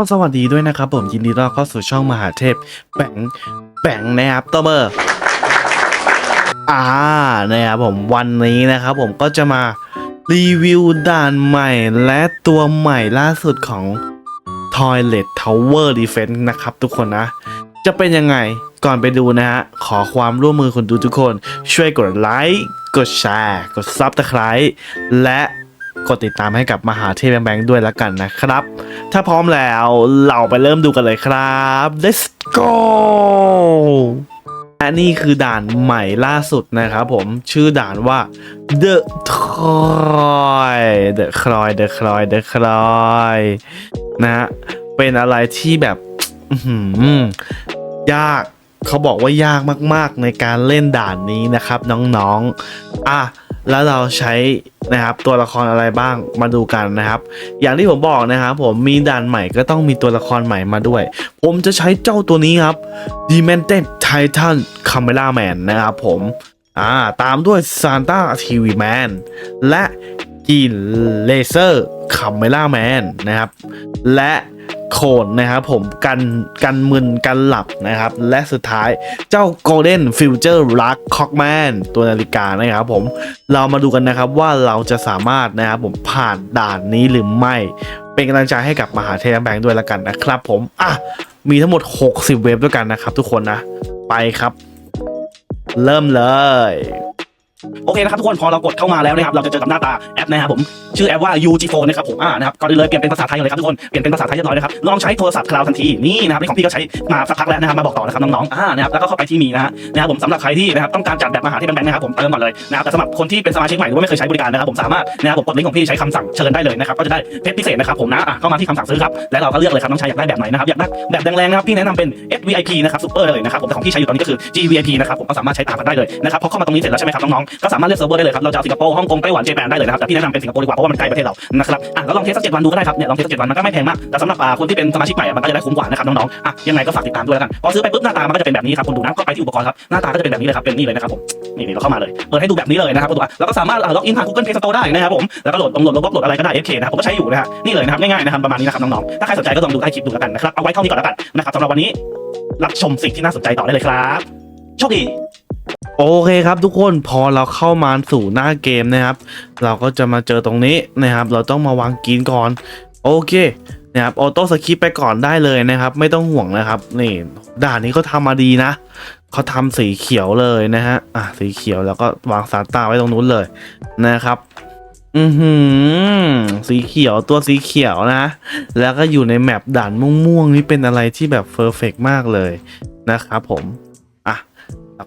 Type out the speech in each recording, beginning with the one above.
ก็สวัสดีด้วยนะครับผมยินดีต้อนรับเข้าสู่ช่องมหาเทพแบงแบงนะครับตัวเบอร์อ่านะครับผมวันนี้นะครับผมก็จะมารีวิวด่านใหม่และตัวใหม่ล่าสุดของ Toilet Tower Defense นะครับทุกคนนะ จะเป็นยังไงก่อนไปดูนะฮะ ขอความร่วมมือคนดูทุกคน ช่วยกดไลค์ กดแชร์ กดซับสไคร b e และ กดติดตามให้กับมหาเทพแบงค์ด้วยแล้วกันนะครับ ถ้าพร้อมแล้วเราไปเริ่มดูกันเลยครับ let's go และนี่คือด่านใหม่ล่าสุดนะครับผมชื่อด่านว่า The Croy The Croy The Croy The Croy นะฮะเป็นอะไรที่แบบยากเขาบอกว่ายากมากๆในการเล่นด่านนี้นะครับน้องๆ อะ แล้วเราใช้ นะครับ ตัวละครอะไรบ้างมาดูกันนะครับ อย่างที่ผมบอกนะครับผมมีด่านใหม่ก็ต้องมีตัวละครใหม่มาด้วย ผมจะใช้เจ้าตัวนี้ครับ Demented Titan Camera Man นะครับผมอ่าตามด้วย Santa TV Man และกินเลเซอร์คาเมล่าแมนนะครับ และ โคนนะครับผมกันกันมึนกันหลับนะครับ และสุดท้ายเจ้า Golden Future Luck Cockman ตัวนาฬิกานะครับผมเรามาดูกันนะครับว่าเราจะสามารถนะครับผมผ่านด่านนี้หรือไม่ เป็นกำลังใจให้กับมหาเทพแบงค์ด้วยล้วกันนะครับผมอะมีทั้งหมด 60 เว็บด้วยกันนะครับทุกคนนะ ไปครับ เริ่มเลย โอเคนะครับทุกคนพอเรากดเข้ามาแล้วนะครับเราจะเจอกับหน้าตาแอปนะครับผมชื่อแอปว่า UG Phone นะครับผมอ่านะครับก่อนอื่นเลยเปลี่ยนเป็นภาษาไทยเลยครับทุกคนเปลี่ยนเป็นภาษาไทยเรียบร้อยนะครับลองใช้โทรศัพท์คลาวทันทีนี่นะครับของพี่ก็ใช้มาสักพักแล้วนะครับมาบอกต่อนะครับน้องๆอ่านะครับแล้วก็เข้าไปที่มีนะฮะนะครับผมสำหรับใครที่นะครับต้องการจัดแบบมหาที่เป็นแบงค์นะครับผมเติมก่อนเลยนะครับแต่สำหรับคนที่เป็นสมาชิกใหม่หรือว่าไม่เคยใช้บริการนะครับผมสามารถนะครับผมกดลิงก์ของพี่ใช้คำสั่งเชิญได้เลยนะครับก็จะได้เพชรพิเศษนะครับผมนะอะเข้ามาที่คำสั่งซื้อครับและเราก็เลือกเลยครับน้องชายอยากได้แบบไหนนะครับอยากได้แบบแรงๆนะครับพี่แนะนำเป็น SVIP นะครับซุปเปอร์เลยนะครับผมแต่ของพี่ใช้อยู่ตอนนี้ก็คือ GVIP นะครับผมก็สามารถใช้ตามกันได้เลยนะครับพอเข้ามาตรงนี้เสร็จแล้วใช่ไหมครับน้องๆก็สามารถเลือกเซิร์ฟเวอร์ได้เลยครับเราจะเอาสิงคโปร์ฮ่องกงไต้หวันเจแปนได้เลยนะครับแต่พี่แนะนำเป็นสิงคโปร์ดีกว่าเพราะว่ามันใกล้ประเทศเรานะครับอะแล้วลองเทสสักเจ็ดวันดูก็ได้ครับเนี่ยลองเทสสักเจ็ดวันมันก็ไม่แพงมากแต่สำหรับคนที่เป็นสมาชิกใหม่มันก็จะได้คุ้มกว่านะครับน้องๆอะยังไงก็ฝากติดตามด้วยแล้วกันพอซื้อไปปุ๊บหน้าตามันก็จะเป็นแบบนี้ครับคุณดูนะก็ไปที่อุปกรณ์ครับหน้าตาก็จะเป็นแบบนี้เลยครับเป็นนี่เลยนะครับผมนี่เราเข้ามาเลยเปิดให้ดูแบบนี้เลยนะครับคุณดูแล้วก็สามารถล็อกอินผ่าน Google Play Store ได้นะครับผมแล้วก็โหลดลงโหลดลงโหลดอะไรก็ได้ FK นะครับผมก็ใช้อยู่นะฮะนี่เลยนะครับง่ายๆนะครับประมาณนี้นะครับน้องๆถ้าใครสนใจก็ลองดูใต้คลิปดูแล้วกันนะครับเอาไว้เท่านี้ก่อนแล้วกันนะครับสำหรับวันนี้รับชมสิ่งที่น่าสนใจต่อได้เลยครับโชคดี โอเคครับทุกคนพอเราเข้ามาสู่หน้าเกมนะครับ เราก็จะมาเจอตรงนี้นะครับ เราต้องมาวางกรีนก่อน โอเคนะครับออโต้สคิปไปก่อนได้เลยนะครับ ไม่ต้องห่วงนะครับนี่ด่านนี้เขาทำมาดีนะเขาทำสีเขียวเลยนะฮะอะสีเขียวแล้วก็วางซานต้าไว้ตรงนู้นเลยนะครับอือหือสีเขียวตัวสีเขียวนะ แล้วก็อยู่ในแมปด่านม่วงๆนี่เป็นอะไรที่แบบเพอร์เฟกมากเลยนะครับผม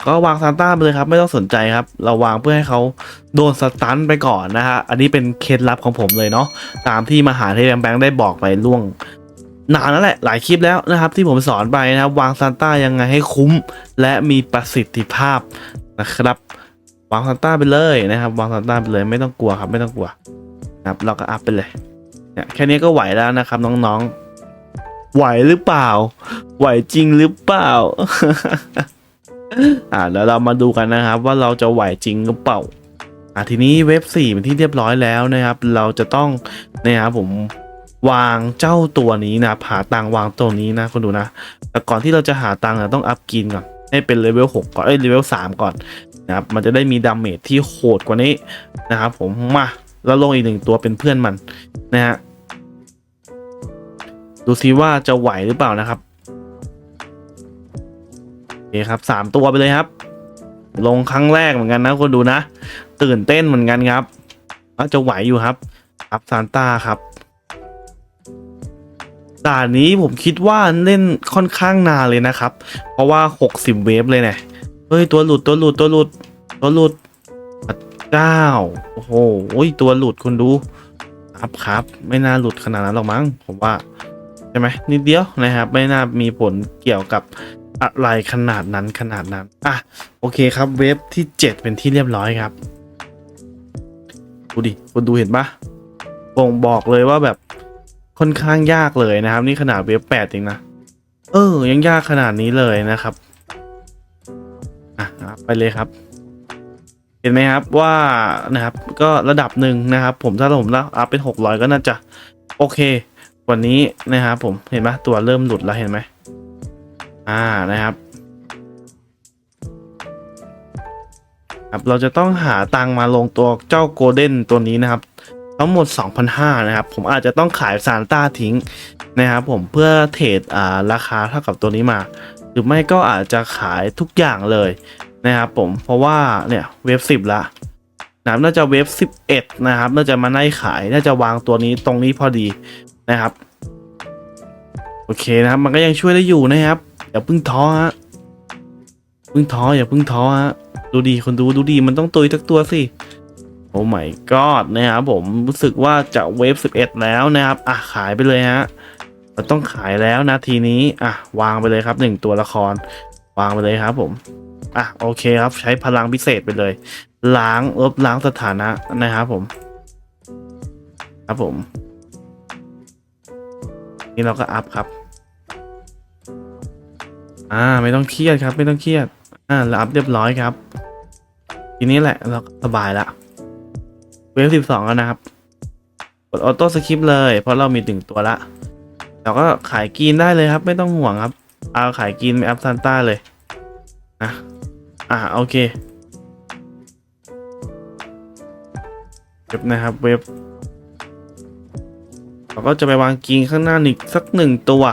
ก็วางซานต้าไปเลยครับ ไม่ต้องสนใจครับ เราวางเพื่อให้เขาโดนสตันไปก่อนนะฮะ อันนี้เป็นเคล็ดลับของผมเลยเนาะตามที่มหาเทพแบงค์ได้บอกไปล่วงนานแล้วแหละหลายคลิปแล้วนะครับ ที่ผมสอนไปนะครับ วางซานต้ายังไงให้คุ้ม และมีประสิทธิภาพนะครับ วางซานต้าไปเลยนะครับ วางซานต้าไปเลยไม่ต้องกลัวครับ ไม่ต้องกลัวนะครับ เราก็อัพไปเลยเนี่ยแค่นี้ก็ไหวแล้วนะครับน้องๆไหวหรือเปล่า ไหวจริงหรือเปล่า อ่าแล้วเรามาดูกันนะครับว่าเราจะไหวจริงหรือเปล่าอ่าทีนี้เว็บ4เป็นที่เรียบร้อยแล้วนะครับ เราจะต้องนะครับผมวางเจ้าตัวนี้นะหาตังวางตัวนี้นะคุณดูนะแต่ก่อนที่เราจะหาตังเราต้องอัพกินก่อนให้เป็นเลเวล6ก่อนเอ้ยเลเวล3ก่อนนะครับมันจะได้มีดาเมจที่โหดกว่านี้นะครับผมมาแล้วลงอีกหนึ่งตัวเป็นเพื่อนมันนะฮะดูซิว่าจะไหวหรือเปล่านะครับ เคครับสามตัวไปเลยครับ ลงครั้งแรกเหมือนกันนะคนดูนะ ตื่นเต้นเหมือนกันครับว่าจะไหวอยู่ครับ ครับซานต้าครับด่านนี้ผมคิดว่าเล่นค่อนข้างนานเลยนะครับ เพราะว่า 60 เวฟเลยเนี่ยเฮ้ย ตัวหลุดตัวหลุดตัวหลุดตัวหลุดพระเจ้าโอ้โหตัวหลุดคนดูครับครับ ไม่น่าหลุดขนาดนั้นหรอกมั้งผมว่า ใช่ไหมนิดเดียวนะครับ ไม่น่ามีผลเกี่ยวกับ อะไรขนาดนั้นขนาดนั้น อะ โอเคครับ เว็บที่ 7 เป็นที่เรียบร้อยครับ ดูดิคุณดูเห็นปะบ่งบอกเลยว่าแบบค่อนข้างยากเลยนะครับ นี่ขนาดเว็บ8เองนะ เออ ยังยากขนาดนี้เลยนะครับ อะไปเลยครับ เห็นไหมครับว่านะครับ ก็ระดับหนึ่งนะครับ ผมถ้าผมแล้วอัพเป็น600ก็น่าจะ โอเควันนี้นะครับ ผมเห็นไหมตัวเริ่มหลุดแล้วเห็นไหม อ่านะครับครับเราจะต้องหาตังมาลงตัวเจ้าโกลเด้นตัวนี้นะครับ ทั้งหมด 2,500นะครับ ผมอาจจะต้องขายซานต้าทิ้งนะครับผมเพื่อเทรดอ่าราคาเท่ากับตัวนี้มา หรือไม่ก็อาจจะขายทุกอย่างเลยนะครับผมเพราะว่าเนี่ยเว็บสิบละนะครับน่าจะเว็บสิบเอ็ดนะครับ น่าจะมาไล่ขายน่าจะวางตัวนี้ตรงนี้พอดีนะครับ โอเคนะครับ มันก็ยังช่วยได้อยู่นะครับ อย่าเพิ่งท้อฮะเพิ่งท้ออย่าเพิ่งท้อฮะดูดีคนดูดูดีมันต้องตุยทักตัวสิโอ้ my god นะครับผมรู้สึกว่าจะเวฟ11 แล้วนะครับ อะ ขายไปเลยฮะเราต้องขายแล้วนาทีนี้ อะ วางไปเลยครับหนึ่งตัวละคร วางไปเลยครับผม อะ โอเคครับใช้พลังพิเศษไปเลย ล้างลบล้างสถานะนะครับผม ครับผม นี่เราก็อัพครับ อ่าไม่ต้องเครียดครับ ไม่ต้องเครียด อ่าเราอัพเรียบร้อยครับ ทีนี้แหละเราสบายละเวฟสิบสองแล้วนะครับ กดออโต้สคริปเลย เพราะเรามีถึงตัวละเราก็ขายกรีนได้เลยครับ ไม่ต้องห่วงครับ เอาขายกรีนไปอัพซันต้าเลยนะอ่าโอเคเว็บนะครับเว็บเราก็จะไปวางกรีนข้างหน้าอีกสักหนึ่งตัว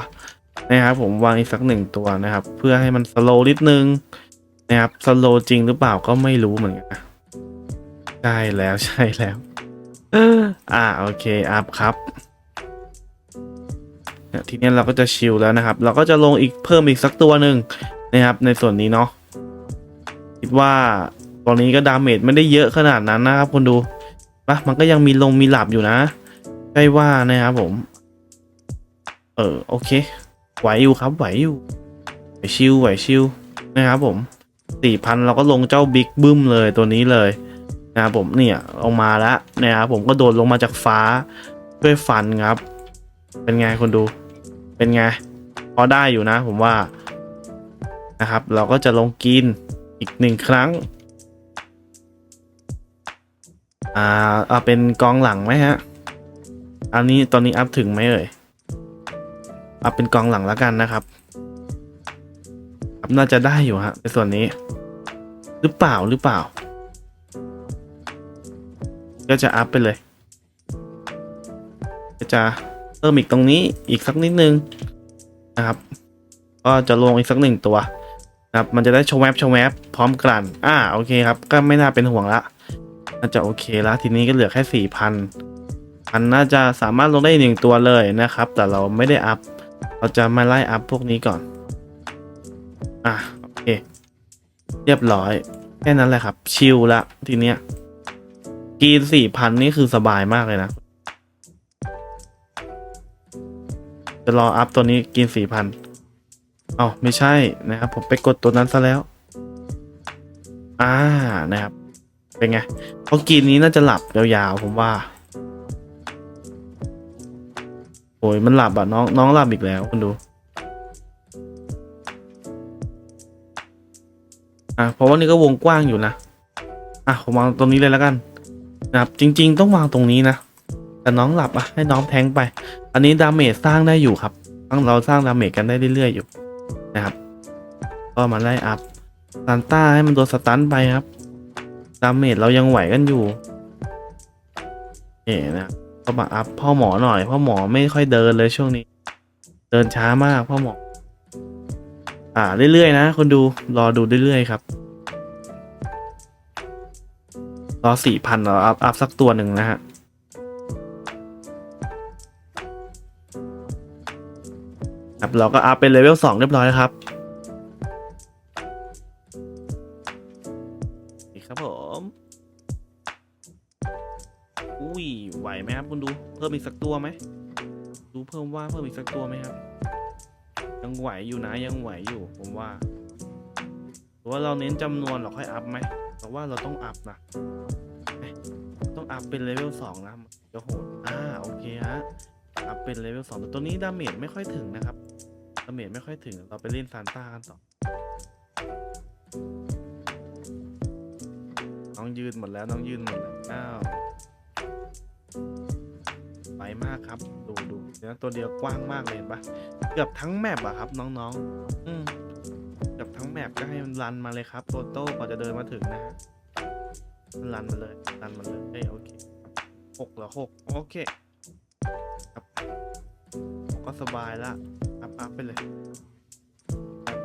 นะครับผมวางอีกสักหนึ่งตัวนะครับ เพื่อให้มันสโลว์นิดนึงนะครับสโลว์จริงหรือเปล่าก็ไม่รู้เหมือนกันใช่แล้วใช่แล้วอ่าโอเคอัพครับเนี่ยทีนี้เราก็จะชิลแล้วนะครับ เราก็จะลงอีกเพิ่มอีกสักตัวหนึ่งนะครับ ในส่วนนี้เนาะคิดว่าตอนนี้ก็ดาเมจไม่ได้เยอะขนาดนั้นนะครับคนดูปะมันก็ยังมีลงมีหลับอยู่นะใช่ว่านะครับผม เออโอเค ไหวอยู่ครับไหวอยู่ไหวชิวไหวชิวนะครับผมสี่พันเราก็ลงเจ้าบิ๊กบึ้มเลยตัวนี้เลยนะครับผมเนี่ยลงมาแล้วนะครับผมก็โดดลงมาจากฟ้าด้วยฟันครับ เป็นไงคนดู เป็นไงพอได้อยู่นะ ผมว่านะครับ เราก็จะลงกินอีกหนึ่งครั้งอ่าเอาเป็นกองหลังไหมฮะ อันนี้ตอนนี้อัพถึงไหมเอ่ย เอัพเป็นกองหลังแล้วกันนะครับครับน่าจะได้อยู่ฮะในส่วนนี้ หรือเปล่าหรือเปล่า ก็จะอัพไปเลย ก็จะเพิ่มอีกตรงนี้อีกสักนิดนึงนะครับ ก็จะลงอีกสักหนึ่งตัวนะครับมันจะได้โชว์แวบโชว์แวบพร้อมกลั่นอ่าโอเคครับ ก็ไม่น่าเป็นห่วงละน่าจะโอเคแล้วทีนี้ก็เหลือแค่สี่พันมันน่าจะสามารถลงได้หนึ่งตัวเลยนะครับ แต่เราไม่ได้อัพ เราจะมาไล่อัพพวกนี้ก่อน อะโอเค เรียบร้อย แค่นั้นแหละครับ ชิลละทีเนี้ยกีนสี่พันนี่คือสบายมากเลยนะ จะรออัพตัวนี้กินสี่พันเอ้าไม่ใช่นะครับ ผมไปกดตัวนั้นซะแล้ว อ่านะครับ เป็นไงเพราะกินนี้น่าจะหลับยาวๆผมว่า โอ้ยมันหลับอะน้องน้องหลับอีกแล้วคุณดูอะเพราะว่านี่ก็วงกว้างอยู่นะอะผมวางตรงนี้เลยแล้วกันนะครับจริง ๆ ต้องวางตรงนี้นะแต่น้องหลับอะให้น้องแทงไป อันนี้ดาเมจสร้างได้อยู่ครับตั้งเราสร้างดาเมจกันได้เรื่อยๆอยู่นะครับ ก็มาไล่อัพซานต้าให้มันโดนสตันไปครับดาเมจเรายังไหวกันอยู่เอ๋นะ ก็มาอัพพ่อหมอหน่อยพ่อหมอไม่ค่อยเดินเลยช่วงนี้ เดินช้ามากพ่อหมอ อ่าเรื่อยๆนะคนดูรอดูเรื่อยๆครับ รอสี่พันเราอัพอัพสักตัวหนึ่งนะฮะครับเราก็อัพเป็นเลเวลสองเรียบร้อยแล้วครับ ไหมครับ คุณดูเพิ่มอีกสักตัวไหมดูเพิ่มว่าเพิ่มอีกสักตัวไหมครับ ยังไหวอยู่นะยังไหวอยู่ ผมว่าหรือว่าเราเน้นจำนวนเราค่อยอัพไหมแต่ว่าเราต้องอัพนะต้องอัพเป็นเลเวลสองนะจะโหดอ่าโอเคฮะอัพเป็นเลเวลสองแต่ตัวนี้ดาเมจไม่ค่อยถึงนะครับดาเมจไม่ค่อยถึงเราไปเล่นซานต้ากันต่อน้องยืนหมดแล้วน้องยืนหมดแล้วอ้าว ไปมากครับ ดูดูเนื้อตัวเดียวกว้างมากเลยเห็นปะเกือบทั้งแมปอะครับน้องๆ อืมเกือบทั้งแมปก็ให้มันรันมาเลยครับโตโต้กว่าจะเดินมาถึงนะฮะมันรันมาเลยรันมาเลยเอ้ยโอเคหกหรอหกโอเคครับก็สบายละอัพอัพไปเลย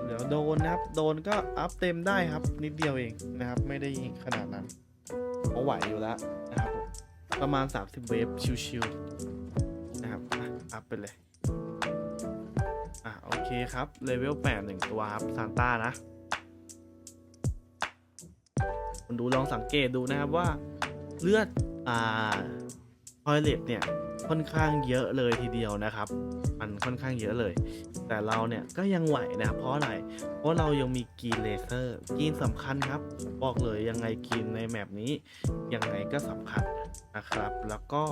เดี๋ยวโดนนะครับ โดนก็อัพเต็มได้ครับ นิดเดียวเองนะครับ ไม่ได้ขนาดนั้นเพราไหวอยู่แล้วนะ ประมาณ 30 เวฟชิวๆนะครับอะอัพไปเลย อะ โอเคครับ เลเวล8หนึ่งตัวครับซานต้านะคุณดูลองสังเกตดูนะครับว่าเลือด อ่าทอยเลตเนี่ยค่อนข้างเยอะเลยทีเดียวนะครับ มันค่อนข้างเยอะเลย แต่เราเนี่ยก็ยังไหวนะครับเพราะอะไร เพราะเรายังมีกีนเลเซอร์กีนสำคัญครับ บอกเลยยังไงกีนในแมปนี้ยังไงก็สำคัญ นะครับ แล้วก็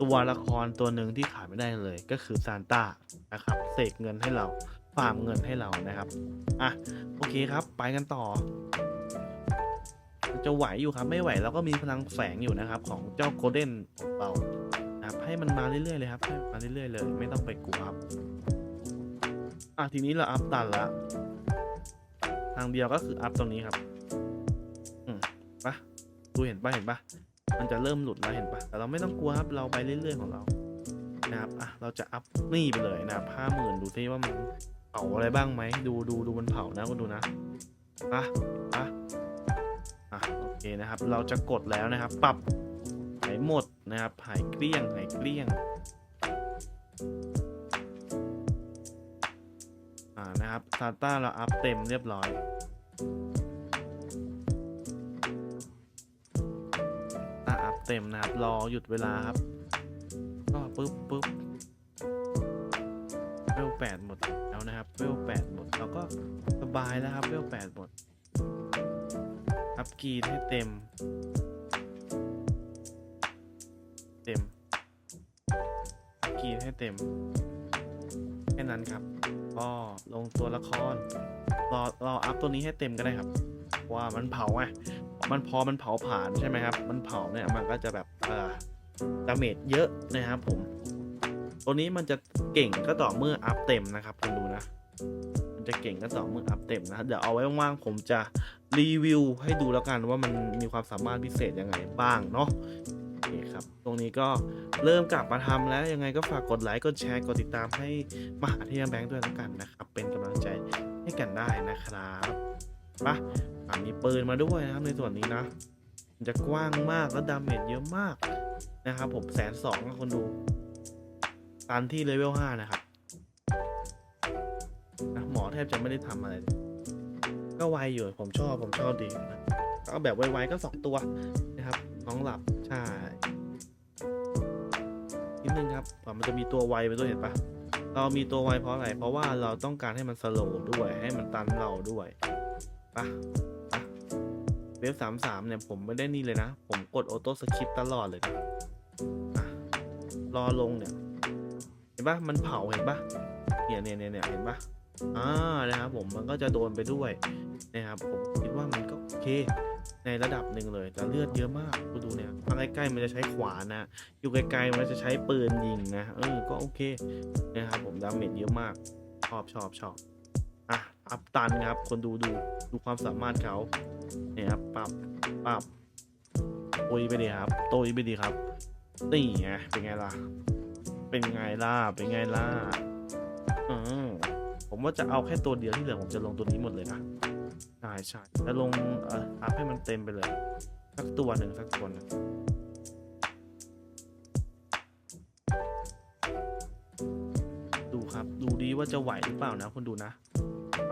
ตัวละครตัวหนึ่งที่ขาดไม่ได้เลยก็คือซานต้านะครับเสกเงินให้เราฟาร์มเงินให้เรานะครับ อะ โอเคครับ ไปกันต่อ จะไหวอยู่ครับ ไม่ไหวเราก็มีพลังแฝงอยู่นะครับ ของเจ้าโกลเด้นของเรานะครับ ให้มันมาเรื่อยๆเลยครับให้มันมาเรื่อยๆเลย ไม่ต้องไปกลัวครับ อะ ทีนี้เราอัพตันละ ทางเดียวก็คืออัพตรงนี้ครับ อืมปะดูเห็นปะเห็นปะ มันจะเริ่มหลุดแล้วเห็นปะแต่เราไม่ต้องกลัวครับ เราไปเรื่อยๆของเรา นะครับ อะ เราจะอัพนี่ไปเลยนะครับห้าหมื่นดูซิว่ามันเผาอะไรบ้างไหม ดูดูดูมันเผานะก็ดูนะอะอะอะโอเคนะครับ เราจะกดแล้วนะครับ ปรับหายหมดนะครับ หายเกลี้ยง หายเกลี้ยง อ่า นะครับซาต้าเราอัพเต็มเรียบร้อย เต็มนะครับ รอหยุดเวลาครับ ก็ปึ๊บปึ๊บเวลแปดหมดแล้วนะครับ เวลแปดหมดเราก็สบายแล้วครับ เวลแปดหมด อัพกีดให้เต็ม เต็ม อัพกีดให้เต็ม แค่นั้นครับ ก็ลงตัวละคร รอรออัพตัวนี้ให้เต็มก็ได้ครับ ว่ามันเผาไง มันพอมันเผาผ่านใช่ไหมครับ มันเผาเนี่ยมันก็จะแบบเอ่อดาเมจเยอะนะครับผม ตัวนี้มันจะเก่งก็ต่อเมื่ออัพเต็มนะครับคุณดูนะ มันจะเก่งก็ต่อเมื่ออัพเต็มนะ เดี๋ยวเอาไว้ว่างๆผมจะรีวิวให้ดูแล้วกันว่ามันมีความสามารถพิเศษยังไงบ้างเนาะโอเคครับ ตรงนี้ก็เริ่มกลับมาทำแล้วยังไงก็ฝากกดไลค์ กดแชร์ กดติดตามให้มหาเทียมแบงค์ด้วยแล้วกันนะครับ เป็นกำลังใจให้กันได้นะครับ ปะอะมีปืนมาด้วยนะครับในส่วนนี้นะมันจะกว้างมากแล้วดาเมจเยอะมากนะครับผมแสนสองคนดูตันที่เลเวลห้านะครับนะหมอแทบจะไม่ได้ทำอะไร ก็ไวอยู่ผมชอบผมชอบดีนะก็เอาแบบไวๆก็สองตัวนะครับ น้องหลับใช่นิดนึงครับมันจะมีตัวไวไปด้วยเห็นปะเรามีตัวไวเพราะอะไร เพราะว่าเราต้องการให้มันสโลว์ด้วย ให้มันตันเราด้วย ปะปะเวฟสามสามเนี่ยผมไม่ได้นี่เลยนะ ผมกดออโต้สคริปตลอดเลยนะอะรอลงเนี่ย เห็นปะมันเผาเห็นปะเนี่ยเนี่ยเนี่ยเห็นปะอ่านะครับผมมันก็จะโดนไปด้วยนะครับผมคิดว่ามันก็โอเค ในระดับหนึ่งเลยแต่เลือดเยอะมากกูดูเนี่ยทาใกล้ๆมันจะใช้ขวานนะ อยู่ไกลๆมันจะใช้ปืนยิงนะเออก็โอเคนะครับผมดาเมจเยอะมากชอบชอบชอบ อัพตันครับ คนดูดูดูความสามารถเขาเนี่ยครับปรับปรับโตุยไปดีครับโตยไปดีครับนี่ไงเป็นไงล่ะ เป็นไงล่ะเป็นไงล่ะอืมผมว่าจะเอาแค่ตัวเดียวที่เหลือผมจะลงตัวนี้หมดเลยนะใช่ใช่แล้วลงเอ่ออัพให้มันเต็มไปเลยสักตัวหนึ่งสักตัวนึงดูครับ ดูดีว่าจะไหวหรือเปล่านะคุณดูนะ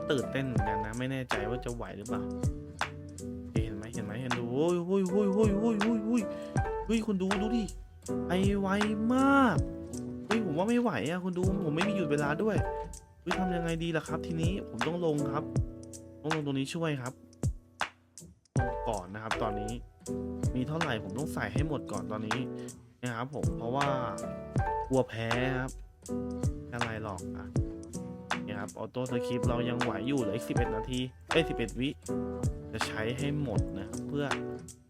ก็ตื่นเต้นเหมือนกันนะ ไม่แน่ใจว่าจะไหวหรือเปล่าเห็นไหมเห็นไหมเห็นดูโอ้ยโอ้ยโอ้ยโอ้ยโอ้ยโอ้ยโอ้ยเฮ้ยคุณดูดูดิไอไวมากเฮ้ยผมว่าไม่ไหวอะคุณดูผมไม่มีหยุดเวลาด้วยเฮ้ยทำยังไงดีล่ะครับ ทีนี้ผมต้องลงครับต้องลงตรงนี้ช่วยครับลงก่อนนะครับ ตอนนี้มีเท่าไหร่ผมต้องใส่ให้หมดก่อนตอนนี้นะครับผมเพราะว่ากลัวแพ้ครับอะไรหรอกอะ นี่ยครับออโต้สคริปเรายังไหวอยู่เหลืออีก11 นาทีเอ้ย11 วิ จะใช้ให้หมดนะครับเพื่อ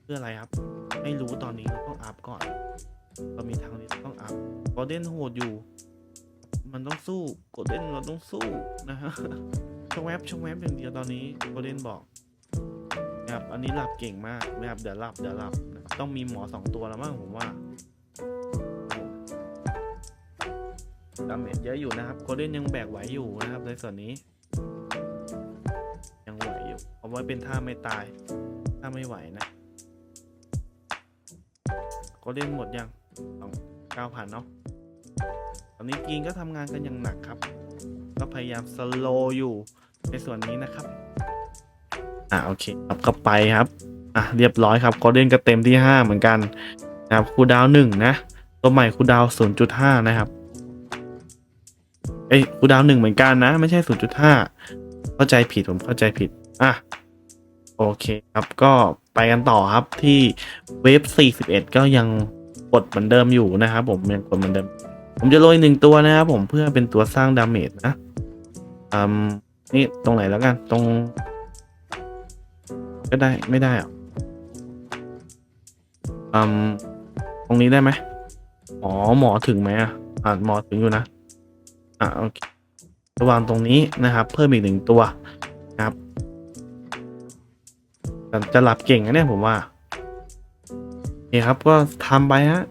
เพื่ออะไรครับ ไม่รู้ตอนนี้เราต้องอัพก่อน เรามีทางนี้ต้องอะโกลเด้นโหดอยู่ มันต้องสู้โกลเด้นเราต้องสู้นะฮะชงแวบชงแวบอย่างเดียวตอนนี้โกลเด้นบอกนะครับอันนี้หลับเก่งมากนะครับเดี๋ยวหลับเดี๋ยวหลับนะครับต้องมีหมอสองตัวแล้วมั้งผมว่า ดาเมจเยอะอยู่นะครับโกลเด้นยังแบกไหวอยู่นะครับในส่วนนี้ ยังไหวอยู่เอาไว้เป็นท่าไม่ตาย ถ้าไม่ไหวนะโกลเด้นหมดยังสองเก้าพันเนาะตอนนี้กีนก็ทำงานกันอย่างหนักครับ ก็พยายามสโลอยู่ในส่วนนี้นะครับ อ่าโอเคครับก็ไปครับ อะเรียบร้อยครับก็เล่นก็เต็มที่ 5 เหมือนกันนะครับคูดาวหนึ่งนะ ตัวใหม่คูดาวศูนย์จุดห้านะครับ อ้ยคูดาวหนึ่งเหมือนกันนะ ไม่ใช่ศูนย์จุดห้าเข้าใจผิดผมเข้าใจผิด อะ โอเคครับก็ไปกันต่อครับที่เวฟ41ก็ยังกดเหมือนเดิมอยู่นะครับผมยังกดเหมือนเดิม ผมจะโรยหนึ่งตัวนะครับผมเพื่อเป็นตัวสร้างดาเมจนะอืมนี่ตรงไหนแล้วกันตรง ก็ได้ไม่ได้อะอืมตรงนี้ได้ไหมอ๋อหมอถึงไหมอะอ่าหมอถึงอยู่นะ อะโอเค ระวางตรงนี้นะครับ เพิ่มอีกหนึ่งตัวนะครับ จะหลับเก่งนะเนี่ยผมว่าโอเคครับก็ทำไปฮะ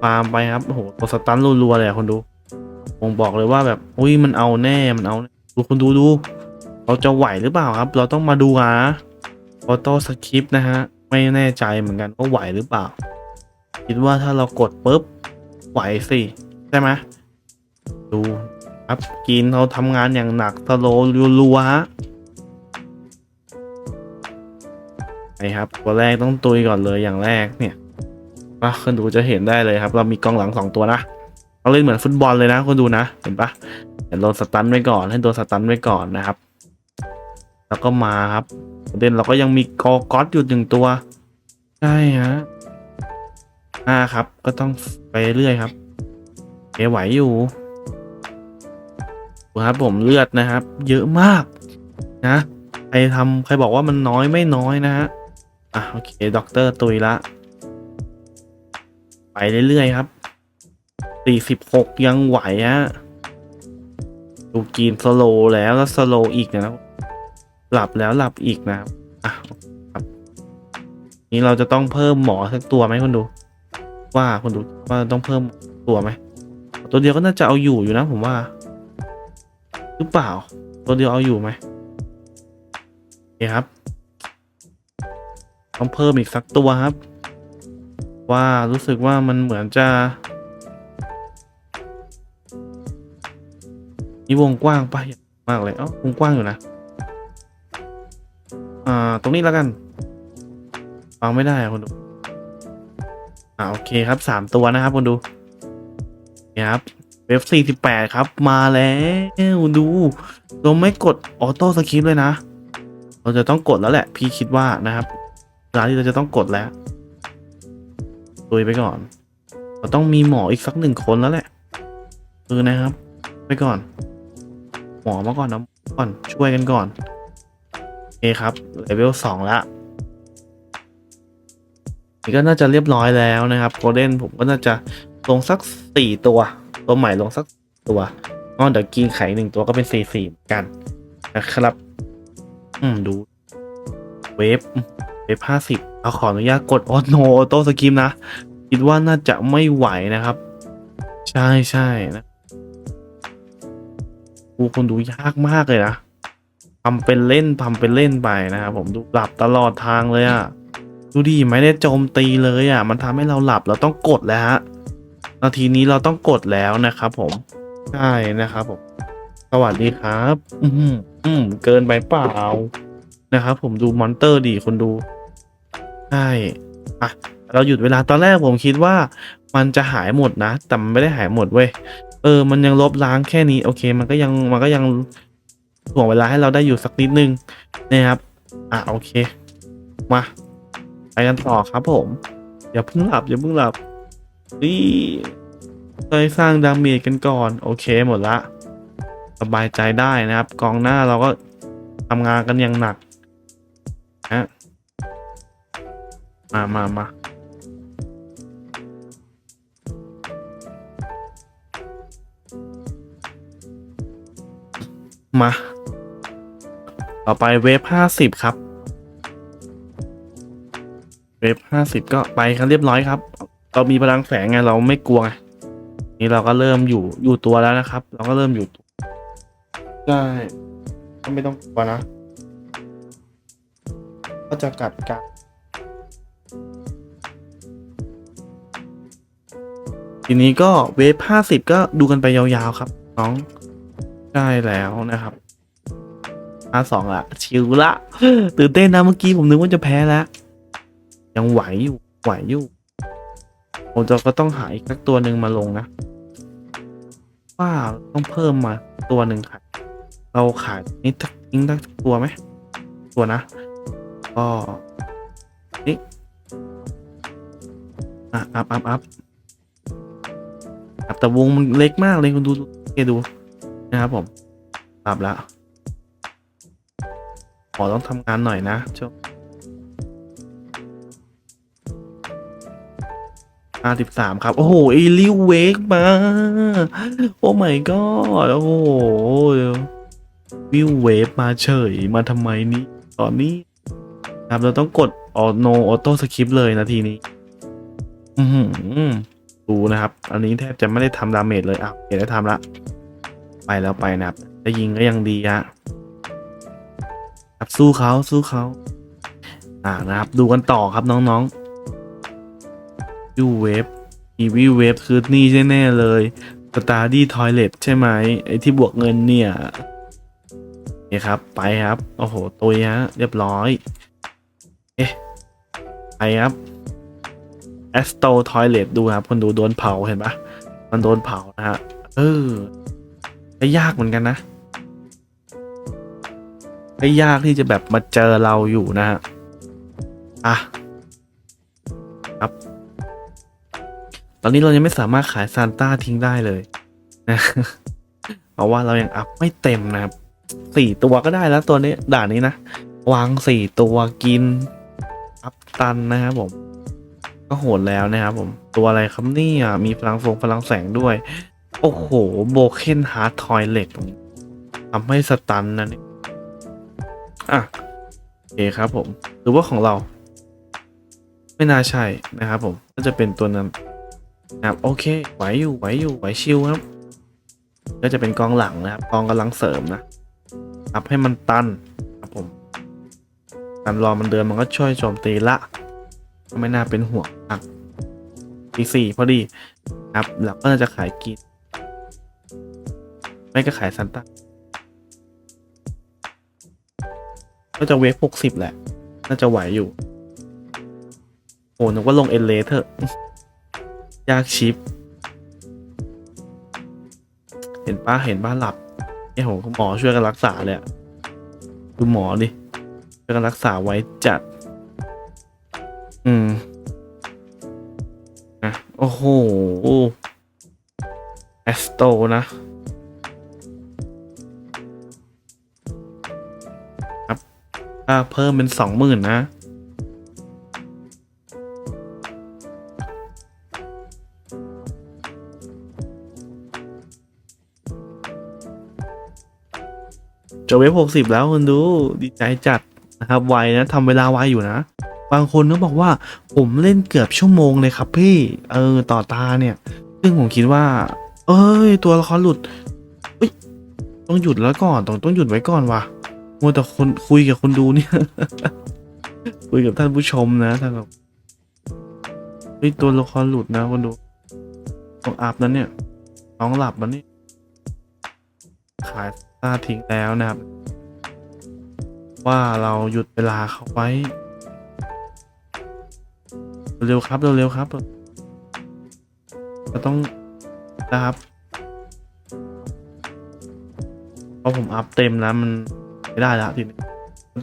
ฟาร์มไปครับโอ้โหตัวสตันรัวๆเลยอะคนดูผมบอกเลยว่าแบบอุ้ยมันเอาแน่มันเอาดูคนดูดูเราจะไหวหรือเปล่าครับ เราต้องมาดูนะออโต้สคริปต์นะฮะไม่แน่ใจเหมือนกันว่าไหวหรือเปล่า คิดว่าถ้าเรากดปุ๊บไหวสิใช่ไหม ดูครับกินเราทำงานอย่างหนักสโลรัวๆฮะไอครับตัวแรกต้องตุยก่อนเลยอย่างแรกเนี่ยอะคนดูจะเห็นได้เลยครับ เรามีกองหลังสองตัวนะเราเล่นเหมือนฟุตบอลเลยนะคนดูนะเห็นปะเดี๋ยวโดนสตันไว้ก่อนให้โดนสตันไว้ก่อนนะครับ แล้วก็มาครับประเด็นเราก็ยังมีกอก๊อตอยู่หนึ่งตัวใช่ฮะอ่าครับ ก็ต้องไปเรื่อยครับเอไหวอยู่ ครับผมเลือดนะครับ เยอะมากนะใครทำใครบอกว่ามันน้อยไม่น้อยนะฮะอะโอเคด็อกเตอร์ตุยละ ไปเรื่อยๆครับ46ยังไหวฮะดูกีนสโลแล้วแล้วสโลอีกนะครับหลับแล้วหลับอีกนะอะครับนี้เราจะต้องเพิ่มหมอสักตัวไหมคนดู ว่าคนดูว่าต้องเพิ่มตัวไหมตัวเดียวก็น่าจะเอาอยู่อยู่นะผมว่า หรือเปล่า ตัวเดียวเอาอยู่ไหมโอเคครับ ต้องเพิ่มอีกสักตัวครับ ว่ารู้สึกว่ามันเหมือนจะนี่วงกว้างไปมากเลยเอ้าวงกว้างอยู่นะอ่าตรงนี้แล้วกันฟังไม่ได้อะคนดูอ่าโอเคครับสามตัวนะครับคนดูนี่ครับ เว็บสี่สิบแปดครับ มาแล้วดูเราไม่กดออโต้สคริปต์เลยนะ เราจะต้องกดแล้วแหละ พี่คิดว่านะครับเวลาที่เราจะต้องกดแล้วตุยไปก่อน เราต้องมีหมออีกสักหนึ่งคนแล้วแหละคือนะครับ ไปก่อน หมอมาก่อนนะก่อนช่วยกันก่อนโอเคครับเลเวลสองละนี่ก็น่าจะเรียบร้อยแล้วนะครับโกลเด้นผมก็น่าจะลงสักสี่ตัว ตัวใหม่ลงสักตัวอ๋อเดี๋ยวกินไข่หนึ่งตัวก็เป็นสี่สี่กันนะครับ อืมดู เวฟเวฟห้าสิบเอาขออนุญาตกดออโนโต้สกิมนะ คิดว่าน่าจะไม่ไหวนะครับ ใช่ใช่นะกูคนดูยากมากเลยนะทำเป็นเล่นทำเป็นเล่นไปนะครับผมดูหลับตลอดทางเลยอะดูดิไม่ได้โจมตีเลยอะ มันทำให้เราหลับเราต้องกดแล้วฮะ นาทีนี้เราต้องกดแล้วนะครับผม ใช่นะครับผม สวัสดีครับ อืมอืมเกินไปเปล่านะครับผมดูมอนเตอร์ดีคนดู ใช่อะเราหยุดเวลาตอนแรกผมคิดว่า มันจะหายหมดนะ แต่มันไม่ได้หายหมดเว้ย เออ มันยังลบล้างแค่นี้ โอเค มันก็ยังมันก็ยังถ่วงเวลาให้เราได้อยู่สักนิดนึงนะครับ อะโอเค มาไปกันต่อครับผม อย่าเพิ่งหลับอย่าเพิ่งหลับ ดีไปสร้างดาเมจกันก่อน โอเคหมดละ สบายใจได้นะครับ กองหน้าเราก็ทำงานกันอย่างหนักนะมามามามา ต่อไปเวฟห้าสิบครับ เวฟห้าสิบก็ไปครับเรียบร้อยครับ เรามีพลังแฝงไงเราไม่กลัวไงนี่เราก็เริ่มอยู่อยู่ตัวแล้วนะครับ เราก็เริ่มอยู่ตัวใช่ก็ไม่ต้องกลัวนะ ก็จะกัดกันทีนี้ก็เวฟห้าสิบก็ดูกันไปยาวๆครับ น้องได้แล้วนะครับห้าสองละชิวละตื่นเต้นนะเมื่อกี้ผมนึกว่าจะแพ้แล้ว ยังไหวอยู่ไหวอยู่ ผมจะก็ต้องหาอีกสักตัวหนึ่งมาลงนะ ว่าต้องเพิ่มมาตัวหนึ่งค่ะเราขายนี่ทิ้งได้สักตัวไหมตัวนะก็นี่อะอัพอัพอัพอัพแต่วงมันเล็กมากเลยคุณดูโอเคดูนะครับผมอัพแล้วขอต้องทำงานหน่อยนะช่วง อาสิบสามครับ โอ้โหเอลิวเวกมา โอ้ my god โอ้โหวิวเวฟมาเฉยมาทำไมนี่ตอนนี้ครับเราต้องกดออโนออโต้สคริปเลยนาทีนี้ อือหือดูนะครับ อันนี้แทบจะไม่ได้ทำดาเมจเลยอะเห็นได้ทำละ ไปแล้วไปนะครับจะยิงก็ยังดีฮะครับสู้เขาสู้เขาอ่านะครับ ดูกันต่อครับน้องๆ วิวเวฟอีวิเวฟคือนี่แน่ๆเลยสตาร์ดี้ทอยเลทใช่ไหมไอที่บวกเงินเนี่ยนี่ครับ ไปครับ โอ้โห ตัวฮะเรียบร้อย เอ๊ะไปครับแอสโตทอยเลทดูครับ คนดูโดนเผาเห็นปะมันโดนเผานะฮะ เออไม่ยากเหมือนกันนะไม่ยากที่จะแบบมาเจอเราอยู่นะฮะ อะ ครับ ตอนนี้เรายังไม่สามารถขายซานต้าทิ้งได้เลยนะเพราะว่าเรายังอัพไม่เต็มนะครับสี่ตัวก็ได้แล้วตัวนี้ด่านนี้นะ วางสี่ตัวกิน อัพตันนะครับผม ก็โหดแล้วนะครับผม ตัวอะไรครับนี่มีพลังฟงพลังแสงด้วย โอ้โห โบเคนฮาร์ดทอยเล็ตทำให้สตันนะเนี่ยอะโอเคครับผม หรือว่าของเรา ไม่น่าใช่นะครับผม ก็จะเป็นตัวนั้น ครับโอเคไหวอยู่ไหวอยู่ไหวชิวครับ ก็จะเป็นกองหลังนะครับกองกำลังเสริมนะอัพให้มันตันครับผมการรอมันเดินมันก็ช่วยโจมตีละ ไม่น่าเป็นห่วงอะปีสี่พอดีครับแล้วก็น่าจะขายกินไม่ก็ขายซันต้าก็จะเวฟหกสิบแหละ น่าจะไหวอยู่ โอ้นึกว่าลงเอเลเถอะ ยากชิป เห็นป้าเห็นป้าหลับไอ้โหหมอช่วยกันรักษาเลยอะดูหมอดิช่วยกันรักษาไว้จัด อืมนะโอ้โหแอสโตนะครับค่าเพิ่มเป็นสองหมื่นนะ จะเวฟหกสิบแล้วคุณดูดีใจจัดนะครับไวนะทำเวลาไวอยู่นะ บางคนก็บอกว่าผมเล่นเกือบชั่วโมงเลยครับพี่เออต่อตาเนี่ย ซึ่งผมคิดว่า เอ้ย ตัวละครหลุดต้องหยุดแล้วก่อนต้องต้องหยุดไว้ก่อนว่ะมัวแต่คนคุยกับคนดูเนี่ย คุยกับท่านผู้ชมนะท่านแบบเฮ้ยตัวละครหลุดนะคนดูต้องอัพนั้นเนี่ย น้องหลับมันนี่ขาย ตาทิ้งแล้วนะครับ ว่าเราหยุดเวลาเขาไว้ เร็วครับเร็วๆครับเราต้องนะครับเพราะผมอัพเต็มแล้วมันไม่ได้แล้วทีนี้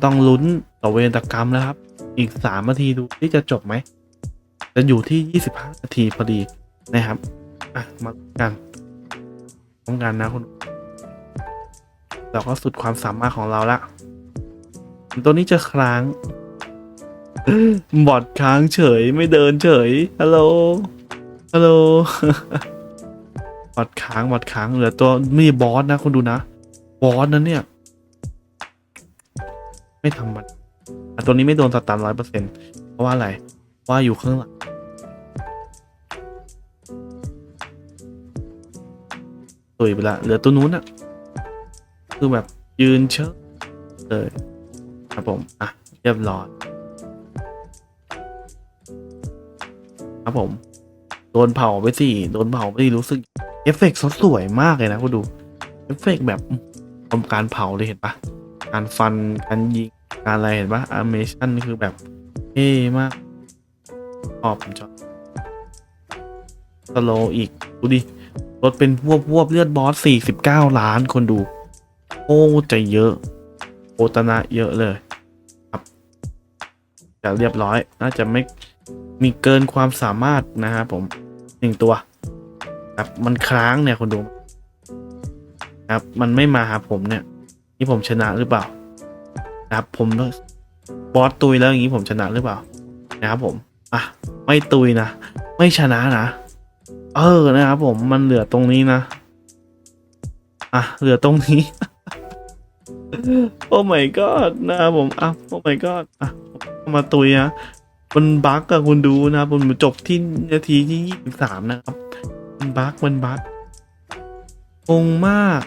ต้องลุ้นต่อเวรกรรมแล้วครับ อีกสามนาทีดูที่จะจบไหม จะอยู่ที่ยี่สิบห้านาทีพอดีนะครับ อะ มากันพร้อมกันนะคุณ เราก็สุดความสามารถของเราละ ตัวนี้จะค้าง บอดค้างเฉยไม่เดินเฉย ฮัลโหล ฮัลโหล บอดค้างบอดค้างเหลือตัวไม่บอสนะคุณดูนะ บอสนั้นเนี่ย ไม่ทำมันตัวนี้ไม่โดนสตันร้อยเปอร์เซ็นต์เพราะว่าอะไร ว่าอยู่ข้างหลังตุยไปละ เหลือตัวนู้นอะ คือแบบยืนเชอะเลยครับผม อะ เรียบร้อยครับผม โดนเผาไปสิโดนเผาไปสิรู้สึก เอฟเฟกต์สวยมากเลยนะคุณดู เอฟเฟกต์แบบทำการเผาเลยเห็นปะการฟัน การยิง การอะไรเห็นปะอเมชั่นคือแบบเท่มากชอบผมชอบสโลอีก ดูดิ รถเป็นพวบพวบเลือดบอส 49 ล้านคนดู โอ้จะเยอะโอตนะเยอะเลยครับจะเรียบร้อยน่าจะไม่มีเกินความสามารถนะครับผมหนึ่งตัวครับมันค้างเนี่ยคนดูครับมันไม่มาหาผมเนี่ย นี่ผมชนะหรือเปล่านะครับผมบอสตุยแล้วอย่างนี้ผมชนะหรือเปล่า นะครับผมอะไม่ตุยนะ ไม่ชนะนะ เออนะครับผมมันเหลือตรงนี้นะ อะเหลือตรงนี้ โอ้ my god นะครับผมอะโอ้ my god อะมาตุยนะมันบั๊กอะคุณดูนะผมจบที่นาทีที่ยี่สิบสามนะครับ มันบั๊กมันบั๊กงงมาก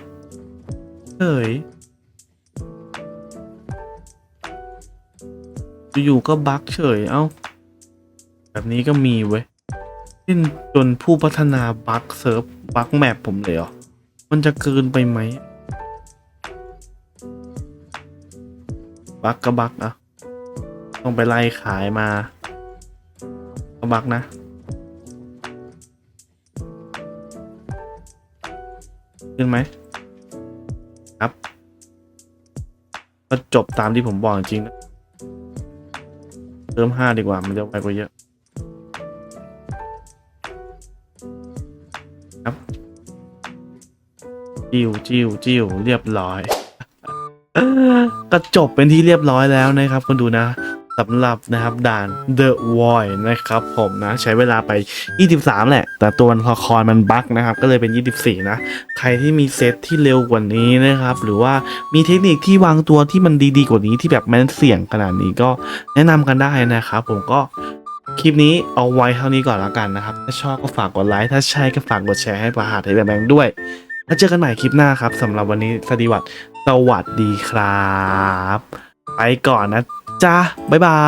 เฮ้ยอยู่ๆก็บั๊กเฉยเอ้า แบบนี้ก็มีเว้ยเล่นจนผู้พัฒนาบั๊กเซิร์ฟบั๊กแมปผมเลยเหรอ มันจะเกินไปไหม บักก็บักอะต้องไปไล่ขายมาก็บักนะ ขึ้นไหมครับ ก็จบตามที่ผมบอกจริงนะเริ่มห้าดีกว่า มันจะไวกว่าเยอะ ครับ จิ้วจิ้วจิ้วเรียบร้อย ก็จบเป็นที่เรียบร้อยแล้วนะครับคนดูนะสำหรับนะครับด่าน The Void นะครับผมนะใช้เวลาไป 23 แหละ แต่ตัวละครมันบั๊กนะครับ ก็เลยเป็น 24 นะ ใครที่มีเซตที่เร็วกว่านี้นะครับ หรือว่ามีเทคนิคที่วางตัวที่มันดีๆกว่านี้ที่แบบแม่นเสี่ยงขนาดนี้ก็แนะนำกันได้นะครับผมก็คลิปนี้เอาไว้เท่านี้ก่อนแล้วกันนะครับ ถ้าชอบก็ฝากกดไลค์ ถ้าใช่ก็ฝากกดแชร์ให้ประหารไทยแบงค์ด้วย แล้วเจอกันใหม่คลิปหน้าครับสำหรับวันนี้สวัสดีวัด สวัสดีครับ ไปก่อนนะจ๊ะ บ๊ายบา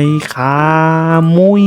ยค่ะมุย